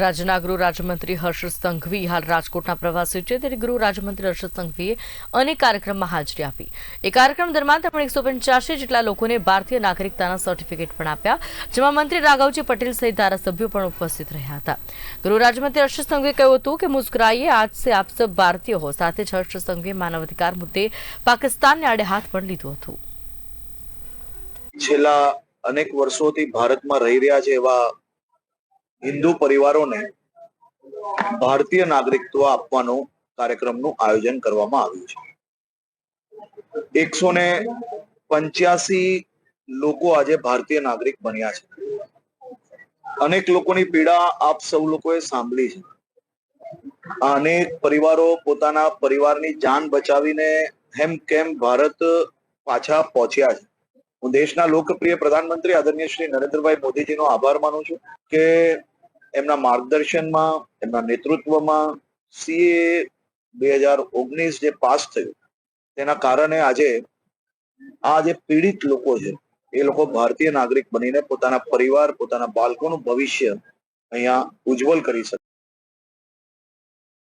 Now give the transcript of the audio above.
રાજ્યના ગૃહ રાજ્યમંત્રી હર્ષ સંઘવી હાલ રાજકોટના પ્રવાસે છે. ત્યારે ગૃહ રાજ્યમંત્રી હર્ષ સંઘવીએ અનેક કાર્યક્રમમાં હાજરી આપી. એ કાર્યક્રમ દરમિયાન તેમણે એકસો જેટલા લોકોને ભારતીય નાગરિકતાના સર્ટિફિકેટ પણ આપ્યા, જેમાં મંત્રી રાઘવજી પટેલ સહિત ધારાસભ્યો પણ ઉપસ્થિત રહ્યા હતા. ગૃહ રાજ્યમંત્રી હર્ષ સંઘવીએ કહ્યું હતું કે, મુસ્કરાઈએ આજ સે આપ સબ ભારતીય હો. સાથે જ હર્ષ સંઘવીએ માનવાધિકાર મુદ્દે પાકિસ્તાનને આડે હાથ પણ લીધું હતું. છેલ્લા અનેક વર્ષોથી ભારતમાં રહી રહ્યા છે એવા હિન્દુ પરિવારોને ભારતીય નાગરિકત્વ આપવાનો કાર્યક્રમનું આયોજન કરવામાં આવ્યું છે. એકસો ને પંચ્યાસી લોકો આજે ભારતીય નાગરિક બન્યા છે. અનેક લોકોની પીડા આપ સૌ લોકોએ સાંભળી છે. અનેક પરિવારો પોતાના પરિવારની જાન બચાવીને હેમ કેમ ભારત પાછા પહોંચ્યા છે. હું દેશના લોકપ્રિય પ્રધાનમંત્રી આદરણીય શ્રી નરેન્દ્રભાઈ મોદીજીનો આભાર માનું છું કે એમના માર્ગદર્શનમાં, એમના નેતૃત્વમાં સીએ બે હજાર ઓગણીસ જે પાસ થયું, તેના કારણે આજે આ જે પીડિત લોકો છે, એ લોકો ભારતીય નાગરિક બનીને પોતાના પરિવાર, પોતાના બાળકોનું ભવિષ્ય અહીંયા ઉજ્જવલ કરી શકે